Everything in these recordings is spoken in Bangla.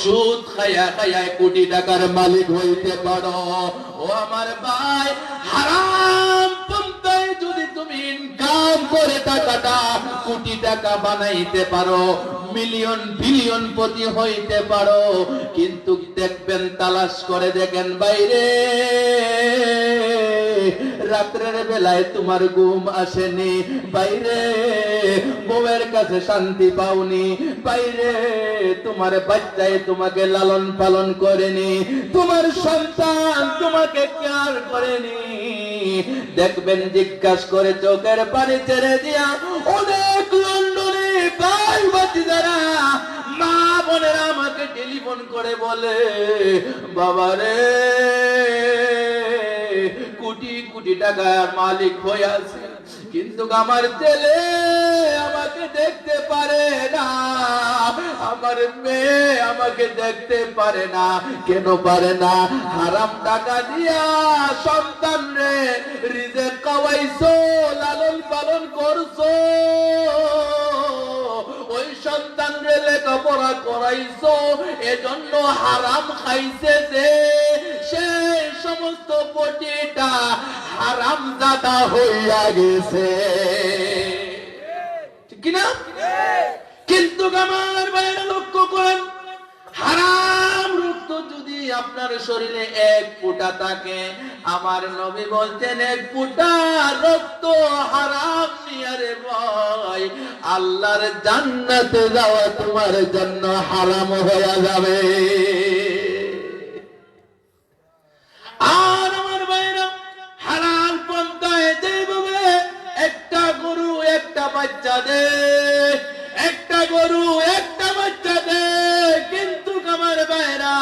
সুদ খাইয়া খাইয়া কোটি টাকার মালিক হইতে পারো। ও আমার ভাই, হারাম পন্থায় যদি তুমি ইনকাম করে টাকাটা কোটি টাকা বানাইতে পারো মিলিয়ন বিলিয়ন পতি হইতে পারো। কিন্তু দেখবেন, তালাশ করে দেখেন বাইরে। রাত্রের বেলায় তোমার ঘুম আসেনি। বাইরে বউয়ের কাছে শান্তি পাওনি। বাইরে তোমার বাচ্চায় তোমাকে লালন পালন করেনি। তোমার সন্তান তোমাকে কেয়ার করেনি। দেখবেন, জিজ্ঞাসা করে চোখের পানি ছেড়ে দিয়া অনেক লন্ডনে ভাই বাচ্চি যারা। মা বোনেরা আমাকে টেলিফোন করে বলে, বাবারে কোটি কোটি টাকার মালিক হয়ে আছে। কিন্তু আমার ছেলে আমাকে দেখতে পারে না। আমার মেয়ে আমাকে দেখতে পারে না। কেন পারে না? হারাম টাকা দিয়া সন্তান রে রিজেক কওয়াইছো লালন পালন করছ। ওই সন্তান রে লেখাপড়া করাইছ এজন্য হারাম খাইছে যে। সে সমস্ত কোটিটা হারাম দাদা হইয়া গেছে। কিনা? কিন্তু আমার বাইরে লক্ষ্য করেন হারাম আপনার শরীরে এক ফুটা থাকে। আমার নবী বলছেন, এক ফুটা রক্ত হারাম নিয়ারে ভয় আল্লাহর জান্নাতে যাওয়া তোমার জন্য হারাম হয়ে যাবে। আর আমার বাইরা হালাল পন্থায় যেভাবে একটা গরু একটা বাচ্চা দে, একটা গরু একটা বাচ্চা দে। কিন্তু আমার বাইরা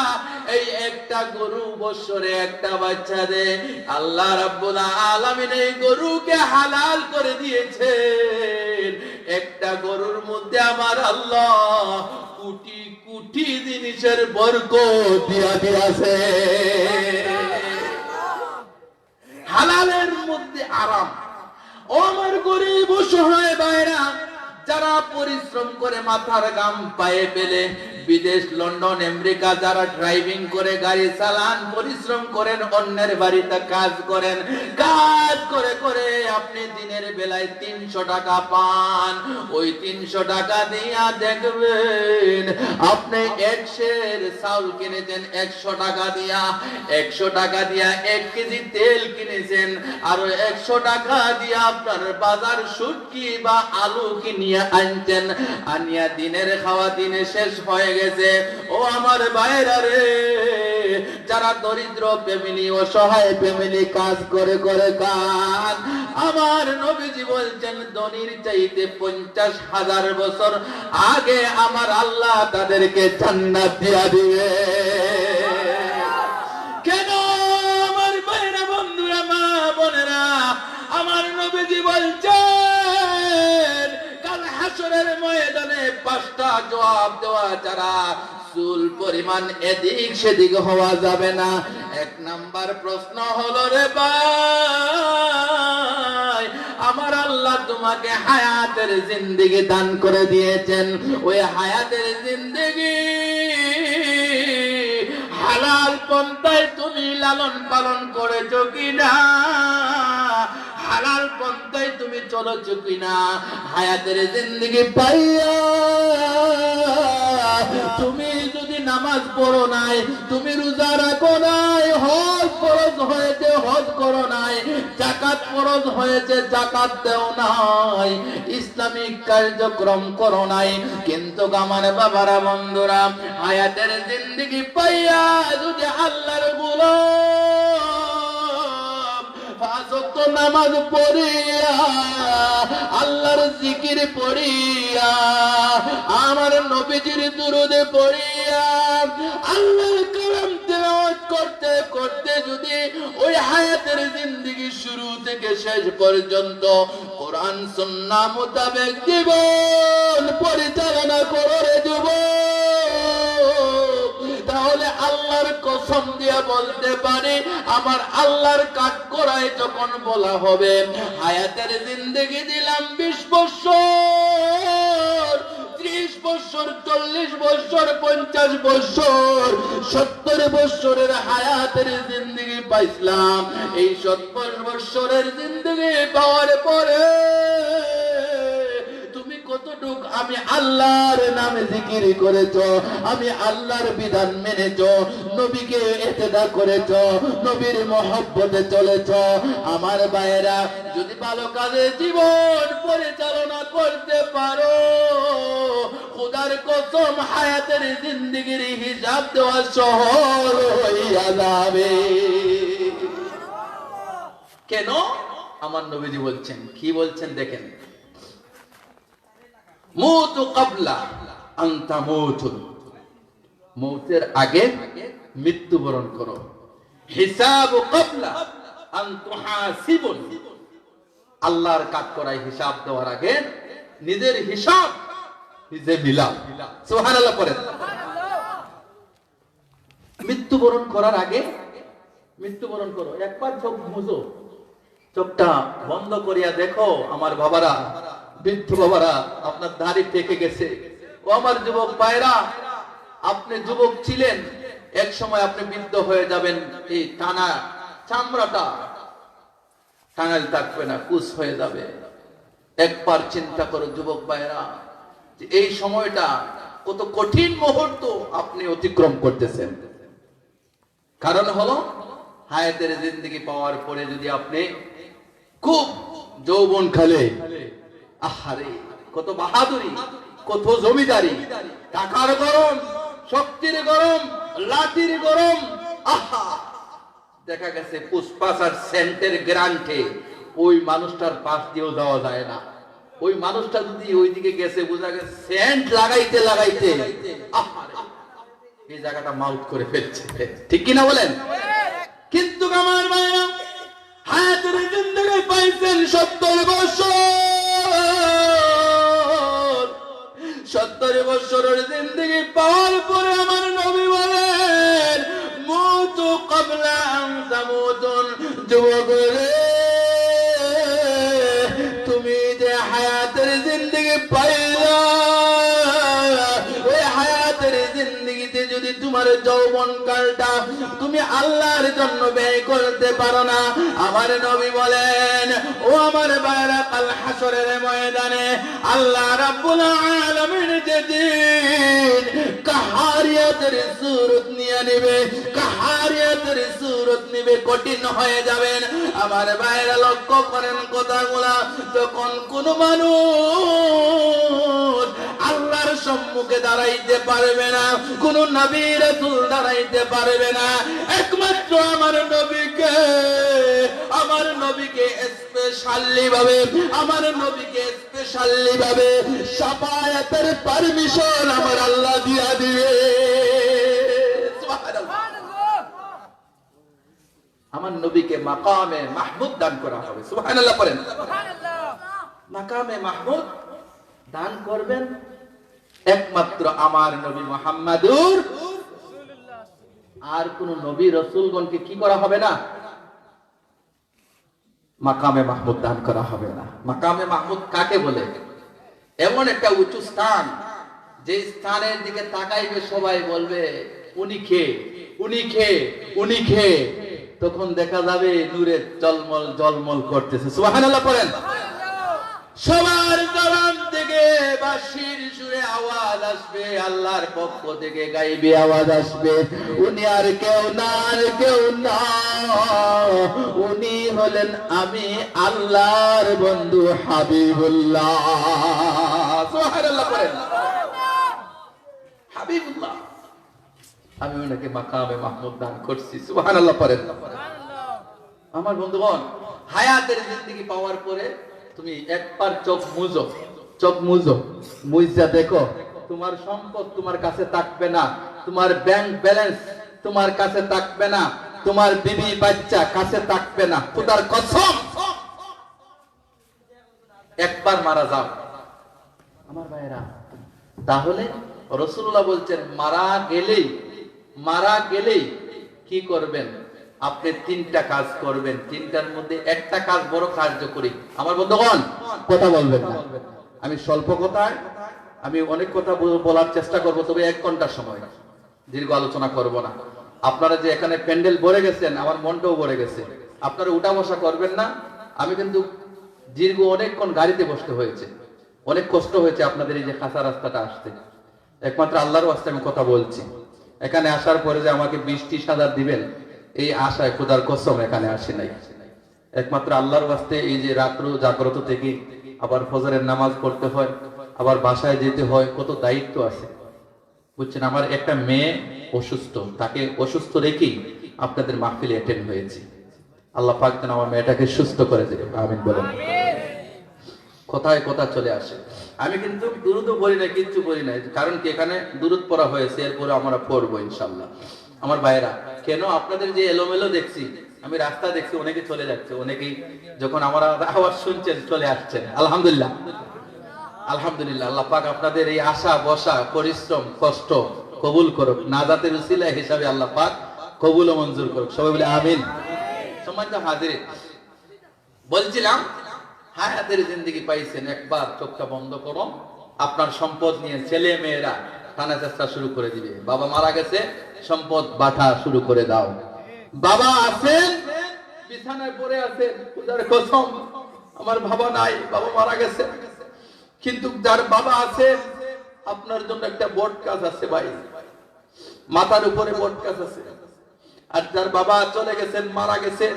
এই একটা গরু বছরে একটা বাচ্চা দে। আল্লাহ আলামিন এই গরুকে হালাল করে দিয়েছেন। একটা গরুর মধ্যে আমার আল্লাহ জিনিসের বরকত দিয়া দিয়াছে। হালালের মধ্যে আরাম। ও আমার গরিব অসহায় বাইরা যারা পরিশ্রম করে মাথার গাম পায়ে পেলে বিদেশ, লন্ডন, আমেরিকা যারা ড্রাইভিং করে, গাড়ি চালান, পরিশ্রম করেন, অন্যের বাড়িতে কাজ করেন, কাজ করে করে আপনি দিনের বেলায় তিনশো টাকা পান। ওই তিনশো টাকা দিয়া দেখবেন আপনি একশের চাউল কিনেছেন একশো টাকা দিয়া, একশো টাকা দিয়া এক কেজি তেল কিনেছেন, আর একশো টাকা দিয়া আপনার বাজার সুটকি বা আলু কিনিয়া আনছেন। আনিয়া দিনের খাওয়া দিনে শেষ হয়ে গেছে। ও আমার বাইরা রে, যারা দরিদ্র ফ্যামিলি সহায় ফ্যামিলি কাজ করে করে কাজ আমার নবীজি বলছেন, ধনির চাইতে পঞ্চাশ হাজার বছর আগে আমার আল্লাহ তাদেরকে জান্নাত দিয়া দিবে। কেন জবাব দেওয়া যারা চুল পরিমাণ এদিক সেদিক হওয়া যাবে না। এক নাম্বার প্রশ্ন হলো, রে ভাই, আমার আল্লাহ তোমাকে হায়াতের জিন্দিগি দান করে দিয়েছেন। ওই হায়াতের জিন্দিগি হালাল পন্থায় তুমি লালন পালন করেছ কিনা? হালাল পন্থায় তুমি চলেছো কিনা? হায়াতের জিন্দগি পাইয়া তুমি যদি নামাজ পড়ো নাই, তুমি রোজা রাখো নাই, হজ ফরজ হয়েছে, হজ করো নাই জাকাত ফরজ হয়েছে জাকাত দেও নাই, ইসলামিক কার্যক্রম করো নাই। কিন্তু আমার বাবারা, বন্ধুরা, হায়াতের জিন্দগি পাইয়া যদি আল্লাহরগুলো পাঁচক্ত নামাজ পড়িয়া, আল্লাহর জিকির পড়িয়া, আমার নবীজির দুরুদে পড়িয়া, আল্লাহর কালাম করতে করতে যদি ওই হায়াতের জিন্দগি শুরু থেকে শেষ পর্যন্ত কোরআন সুন্নাহ মোতাবেক জীবন পরিচালনা করে যুবক। আল্লাহর কসম দিয়া বলতে পারি, আমার আল্লাহর কাজ করায় যখন বলা হবে, হায়াতের জিন্দগি দিলাম বিশ বছর, ত্রিশ বছর, চল্লিশ বছর, পঞ্চাশ বছর, সত্তর বছরের হায়াতের জিন্দগি পাইছিলাম। এই সত্তর বছরের জিন্দগি পাওয়ার পরে তুমি কতটুক আমি আল্লাহর নামে জিকির করেছ, আমি আল্লাহর বিধান মেনেছ, নবীকে এতেদা করেছ, নবীর মহব্বতে চলেছ। আমার ভাইয়েরা, যদি ভালো কাজে জীবন পরিচালনা করতে পারো, খুদার কসম হায়াতের জিন্দগির হিসাব দেওয়া সহজ হইয়া যাবে। কেন? আমার নবীজি বলছেন, কি বলছেন দেখেন। মৌতু কাবলা, আন্তা মৌতের আগে মৃত্যুবরণ করো। হিসাব কাবলা আল্লাহর কাজ করায় হিসাব দেওয়ার আগে নিজের হিসাব নিজে সুবহানাল্লাহ পড়েন। মৃত্যুবরণ করার আগে মৃত্যুবরণ করো। একবার চোখ মুজো চোখটা বন্ধ করিয়া দেখো, আমার বাবারা বৃদ্ধ বাবারা, আপনার দাড়ি পেকে গেছে। ও আমার যুবক পায়রা আপনি যুবক ছিলেন, এক সময় আপনি বৃদ্ধ হয়ে যাবেন এই টানা চামড়াটা। টানাল থাকবে না কুস হয়ে যাবে। একবার চিন্তা করো যুবক ভাইরা এই সময়টা কত কঠিন মুহূর্ত আপনি অতিক্রম করতেছেন। কারণ হলো, হায়াতের জিন্দগি পাওয়ার পরে যদি আপনি খুব যৌবন খেলে আহারে, কত বাহাদুরি, কত জমিদারি। টাকার গরম, শক্তির গরম, লাঠির গরম, আহা! দেখা গেছে পুষ্পাস আর সেন্টের গ্রান্টে ওই মানুষটার পাশ দিয়েও যাওয়া যায় না। ওই মানুষটা যদি ওইদিকে গেছে, বোঝা গেছে সেন্ট লাগাইতে লাগাইতে এই জায়গাটা মাউথ করে ফেলছে। ঠিক কিনা বলেন? কিন্তু আমার মায়েরা হায়াতের জিন্দগি পাইছেন সত্তর বছর। সত্তর বছরের জিন্দগি পাওয়ার পরে আমার নবী বলেন, মতো কবলা আমতামুতুন যুবক তুমি যে হায়াতের জিন্দগি পাইলা তোমার যৌবন কালটা তুমি আল্লাহর জন্য ব্যয় করতে পারো না। আমার নবী বলেন, ও আমার বাইরা কাল হাসরের ময়দানে আল্লাহ রাব্বুল আলামিন কাহারিয়াতের সুরত নিয়ে নেবে, কাহারিয়াতের সুরত নিবে, কঠিন হয়ে যাবেন। আমার বাইরে লক্ষ্য করেন কথাগুলা, যখন কোন মানুষ আল্লাহর সম্মুখে দাঁড়াইতে পারবে না কোন নবী রাসূল দাঁড়াইতে পারবে না। একমাত্র আমার নবীকে আমার নবীকে স্পেশালি ভাবে আমার নবীকে স্পেশালি ভাবে সাফায়াতের পারমিশন আমার আল্লাহ দিয়া দিবে। আমার নবীকে মাকামে মাহমুদ দান করা হবে। সুবহানাল্লাহ। মাকামে মাহমুদ দান করবেন। একমাত্র আমার নবী মোহাম্মদুর আর কোন নবী রসুলগণকে কি করা হবে না? মাকামে মাহমুদ দান করা হবে না। মাকামে মাহমুদ কাকে বলে? এমন একটা উঁচু স্থান, যে স্থানের দিকে তাকাইবে সবাই বলবে, উনি খে উনি খে উনি খে তখন দেখা যাবে নূরের জলমল জলমল করতেছে। সুবহানাল্লাহ পড়েন। সবার জবান আসবে, আল্লাহর পক্ষ থেকে গাইবে আওয়াজ আসবে। উনি আর কেউ না, আর কেউ না। উনি হলেন আমি আল্লাহর বন্ধু হাবিবুল্লাহ। সুবহানাল্লাহ আমি ওনাকে মাহমুদ দান করছি। আমার বন্ধুগণ, হায়াতের জিন্দগি পাওয়ার পরে তুমি একবার চোখ মুজো চোখ মুজো মুইজা দেখো। তোমার সম্পদ তোমার কাছে থাকবে না। তোমার ব্যাংক ব্যালেন্স তোমার কাছে থাকবে না। তোমার বিবি বাচ্চা কাছে থাকবে না। খোদার কসম! একবার মারা যাও। আমার ভাইরা তাহলে রসুল্লাহ বলছেন মারা গেলেই মারা গেলেই কি করবেন? আপনি তিনটা কাজ করবেন। তিনটার মধ্যে একটা কাজ বড় কার্যকরী। আমার বন্ধুগণ কথা বলবেন না। আমি স্বল্প কথায় আমি অনেক কথা বলার চেষ্টা করব, তবে এক ঘণ্টার সময়। দীর্ঘ আলোচনা করব না। আপনারা যে এখানে প্যান্ডেল ভরে গেছেন, আমার মনটাও ভরে গেছে। আপনারা উঠা বসা করবেন না। আমি কিন্তু দীর্ঘ অনেকক্ষণ গাড়িতে বসতে হয়েছে। অনেক কষ্ট হয়েছে আপনাদের এই যে কাঁচা রাস্তাটা আসতে। একমাত্র আল্লাহর আস্তে আমি কথা বলছি। এখানে আসার পরে যে আমাকে বৃষ্টি সাদা দিবেন, এই আশায় খোদার কসম এখানে আসি নাই। একমাত্র আল্লাহর বাস্তে এই যে রাত্র জাগ্রত থেকে আবার ফজরের নামাজ পড়তে হয়। আবার বাসায় যেতে হয়, কত দায়িত্ব আছে। বুঝছেন, আমার একটা মেয়ে অসুস্থ, তাকে অসুস্থ রেখেই আপনাদের মাহফিলে অ্যাটেন্ড হয়েছি। আল্লাহ পাক যেন আমার মেয়েটাকে সুস্থ করে দেবে আমিন বলেন। কোথায় কথা চলে আসে? আমি কিন্তু দূরত বলি না কিচ্ছু বলি নাই, কারণ কি এখানে দূরত পড়া হয়েছে, এরপরে আমরা পড়ব ইনশাল্লাহ আমার ভাইরা কেন আপনাদের যে এলোমেলো দেখছি, আমি রাস্তা দেখছি অনেকে চলে যাচ্ছে, অনেকেই যখন আমার আওয়াজ শুনছেন, চলে আসছেন, আলহামদুলিল্লাহ। আলহামদুলিল্লাহ, আল্লাহ পাক আপনাদের এই আশা বসা পরিশ্রম, কষ্ট কবুল করুক। নাজাতের উসিলা হিসাবে আল্লাহ পাক কবুল ও মঞ্জুর করুক। সবাই বলে আমিন। সম্মানিত হাজির, বলছিলাম, হায়াতের জিন্দগি পাইছেন, একবার চোখটা বন্ধ করো। আপনার সম্পদ নিয়ে ছেলে মেয়েরা টানা চেষ্টা শুরু করে দিবে। বাবা মারা গেছে, সম্পদ বাটা শুরু করে দাও। বাবা আছেন, বিছানায় পড়ে আছেন, পূজার কসম। আমার বাবা নাই, বাবা মারা গেছে। কিন্তু যার বাবা আছে, আপনার জন্য একটা বট কাজ আছে ভাই। মাথার উপরে বট কাজ আছে। আর যার বাবা চলে গেছেন, মারা গেছেন,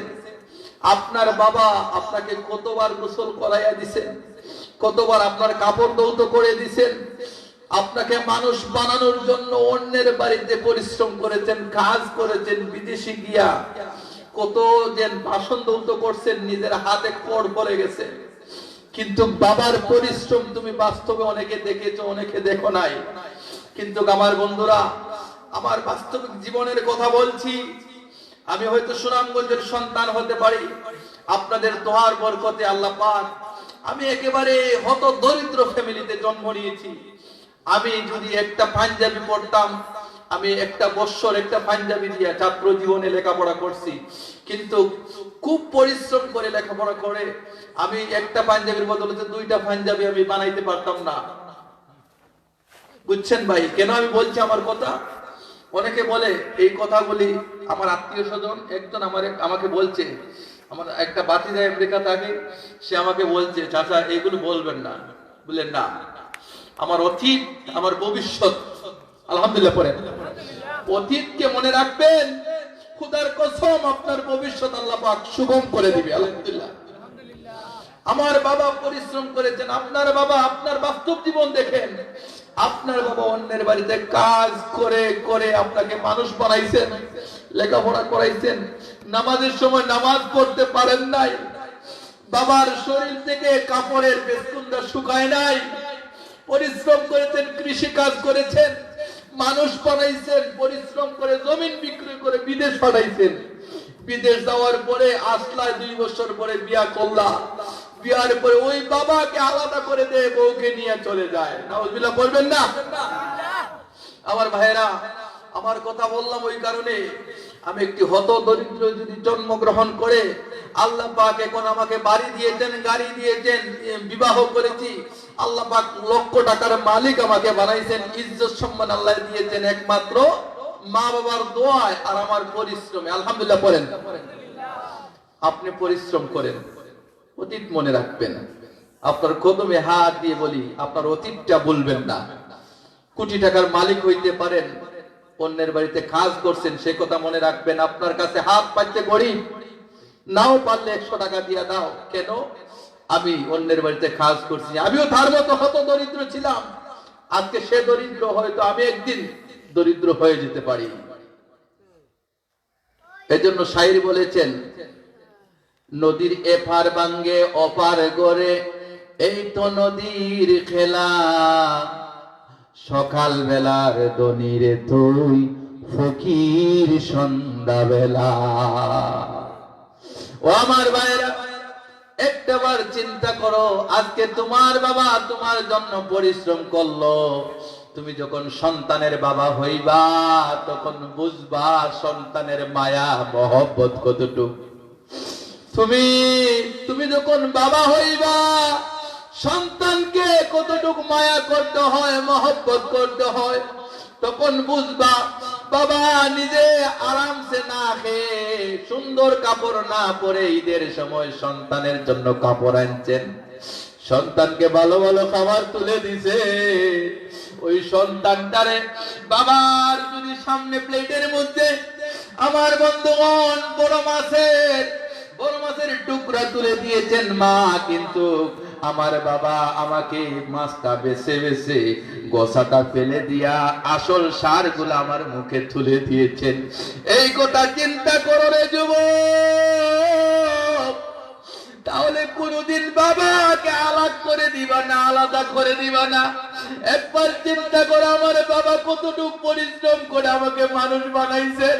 আপনার বাবা আপনাকে কতবার গোসল করাইয়া দিছেন, কতবার আপনার কাপড় দৌত করে দিছেন, আপনাকে মানুষ বানানোর জন্য অন্যের বাড়িতে পরিশ্রম করেছেন, কাজ করেছেন, বিদেশে গিয়া কত যে ভাষণ দৌত করছেন, নিজের হাতে কর পড়ে গেছে। কিন্তু বাবার পরিশ্রম তুমি বাস্তবে অনেকে দেখেছ, অনেকে দেখো নাই। কিন্তু আমার বন্ধুরা, আমার বাস্তবিক জীবনের কথা বলছি। আমি হয়তো সুনামগঞ্জের সন্তান হতে পারি। আপনাদের দোয়ার বরকতে আল্লাহ পাক, আমি একেবারে হত দরিদ্র ফ্যামিলিতে জন্ম নিয়েছি। আমি যদি একটা পাঞ্জাবি পড়তাম আমি একটা বৎসর একটা পাঞ্জাবি দিয়ে ছাত্র জীবনে লেখাপড়া করছি। কিন্তু খুব পরিশ্রম করে লেখাপড়া করে আমি একটা পাঞ্জাবির বদলে দুইটা পাঞ্জাবি আমি বানাইতে পারতাম না। বুঝছেন ভাই? কেন আমি বলছি আমার কথা? অনেকে বলে, এই কথাগুলি আমার আত্মীয় স্বজন, একজন আমার আমাকে বলছে, আমার একটা বাতিদা আমেরিকা থাকে সে আমাকে বলছে, চাচা, এগুলো বলবেন না। বললেন, না। আমার অতীত, আমার ভবিষ্যৎ। আলহামদুলিল্লাহ পরে অতীতকে মনে রাখবেন, খুদার কসম আপনার ভবিষ্যৎ আল্লাহ পাক সুগম করে দিবে, আলহামদুলিল্লাহ। আমার বাবা পরিশ্রম করেছেন, আপনার বাবা আপনার বাস্তব জীবন দেখেন। আপনার বাবা অন্যের বাড়িতে কাজ করে করে আপনাকে মানুষ বানাইছেন, লেখাপড়া করাইছেন, নামাজের সময় নামাজ পড়তে পারেন নাই। বাবার শরীর থেকে কাপড়ের বেসকুন্দা শুকায় নাই। পরিশ্রম করেছেন কৃষি কাজ করেছেন। মানুষ পাঠাইছেন পরিশ্রম করে, জমিন বিক্রি করে বিদেশ পাঠাইছেন। বিদেশ যাওয়ার পরে আসলায় দুই বছর পরে বিয়া করলা। বিয়ার পরে ওই বাবাকে আলাদা করে দেয় বউকে নিয়ে চলে যায়। নাউজুবিল্লাহ বলবেন না? আমার ভাইরা আমার কথা বললাম ওই কারণে। আমি একটি হত দরিদ্র যদি জন্মগ্রহণ করে, আল্লাহ পাক এখন আমাকে বাড়ি দিয়েছেন, গাড়ি দিয়েছেন বিবাহ করেছি। আল্লাহ পাক লক্ষ টাকার মালিক আমাকে বানাইছেন, ইজ্জত সম্মান আল্লাহ দিয়েছেন একমাত্র মা বাবার দোয়ায় আর আমার পরিশ্রমে। আলহামদুলিল্লাহ পড়েন। আপনি পরিশ্রম করেন, অতীত মনে রাখবেন। আপনার কদমে হাত দিয়ে বলি, আপনার অতীতটা বলবেন না। কোটি টাকার মালিক হইতে পারেন অন্যের বাড়িতে কাজ করছেন, সে কথা মনে রাখবেন, আপনার কাছে হাত পাইতে গরিব। নাও পারলে একশো টাকা দিয়ে দাও। কেন? আমি অন্যের বাড়িতে কাজ করছি। আমিও তার মতো হত দরিদ্র ছিলাম। আজকে সে দরিদ্র হয়তো আমি একদিন দরিদ্র হয়ে যেতে পারি। এজন্য শাইর বলেছেন, নদীর এপার বাঙ্গে, অপার গড়ে, এই তো নদীর খেলা। সকাল বেলার দনিরে তুই ফকির সন্ধ্যা বেলা ও আমার ভাইরা একটাবার চিন্তা করো, আজকে তোমার বাবা তোমার জন্য পরিশ্রম করল। তুমি যখন সন্তানের বাবা হইবা, তখন বুঝবা সন্তানের মায়া, মহব্বত কতটুকু। তুমি তুমি যখন বাবা হইবা সন্তানকে কতটুকু মায়া করতে হয়, মহব্বত করতে হয়, তখন বুঝবা, বাবা নিজে আরামসে না খেয়ে সুন্দর কাপড় না পরে ঈদের সময় সন্তানের জন্য কাপড় আনছেন। সন্তানকে ভালো ভালো খাবার তুলে দিছে। ওই সন্তানটারে বাবার যদি সামনে প্লেটের মধ্যে আমার বন্ধুগণ বড় মাছের বড় মাছের টুকরা তুলে দিয়েছেন মা, কিন্তু আমার বাবা আমাকে মাছটা বেছে বেছে গোসাটা ফেলে দিয়া আসল সারগুলো আমার মুখে তুলে দিয়েছেন। এই কথা চিন্তা করো রে যুবক। তাহলে কোনদিন বাবাকে আলাদা করে দিবা না, আলাদা করে দিবা না? একবার চিন্তা করে, আমার বাবা কতটুকু পরিশ্রম করে আমাকে মানুষ বানাইছেন,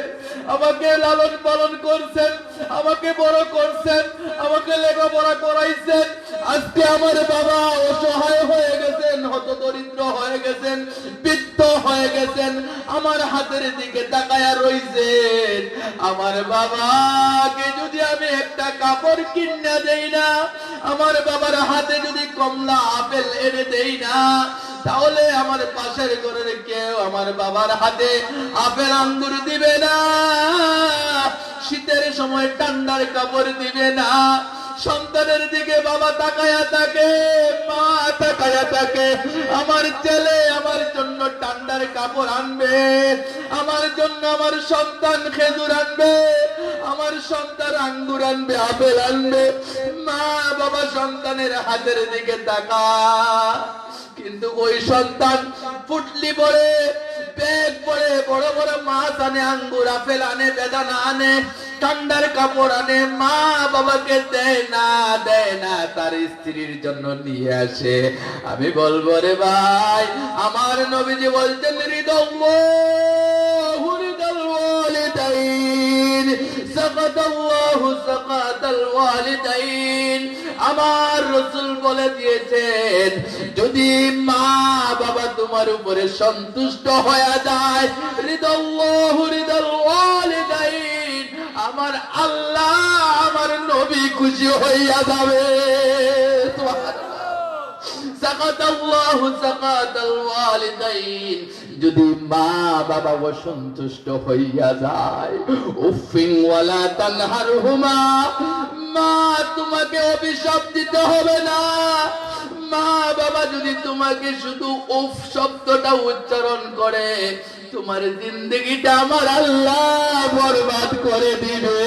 আমাকে লালন পালন করছেন, আমাকে বড় করছেন, আমাকে লেখাপড়া করাইছেন আজকে আমার বাবা অসহায় হয়ে গেছেন হত দরিদ্র হয়ে গেছেন, বৃদ্ধ হয়ে গেছেন, আমার হাতের দিকে তাকায়া রইছেন। আমার বাবাকে যদি আমি একটা কাপড় কিনা দেই না, আমার বাবার হাতে যদি কমলা, আপেল এনে দেই না, তাহলে আমার পাশের ঘরের কেউ আমার বাবার হাতে আপেল আঙ্গুর দিবে না, শীতের সময় ঠান্ডার কাপড় দিবে না। সন্তানের দিকে বাবা তাকায়া থাকে, মা তাকায়া থাকে, আমার ছেলে আমার জন্য ঠান্ডার কাপড় আনবে, আমার জন্য আমার সন্তান খেজুর আনবে, আমার সন্তান আঙ্গুর আনবে, আপেল আনবে। মা বাবা সন্তানের হাতের দিকে তাকা কিন্তু ওই সন্তান ফুটলি পরে ব্যাগ পরে বড় বড় মাছ আনে, আঙ্গুর, আপেল আনে, বেদানা আনে ঠান্ডার কাপড় আনে, মা বাবাকে দেয় না দেয় না, তার স্ত্রীর জন্য নিয়ে আসে। আমি বলব, রে ভাই, আমার নবীজি বলছেন ওয়ালিদাইন আমার রসুল বলে দিয়েছেন, যদি মা বাবা তোমার উপরে সন্তুষ্ট হয়ে যায়, হৃদয় হৃদয় আল্লাহ আমার নবী খুশি হইয়া যাবে। যদি মা বাবা অসন্তুষ্ট হইয়া যায় উফিং ওয়ালা তানহারহুমা। মা, তোমাকে অভিশাপ দিতে হবে না। মা বাবা যদি তোমাকে শুধু উফ শব্দটা উচ্চারণ করে তোমার জিন্দগিটা আমার আল্লাহ বরবাদ করে দিবে।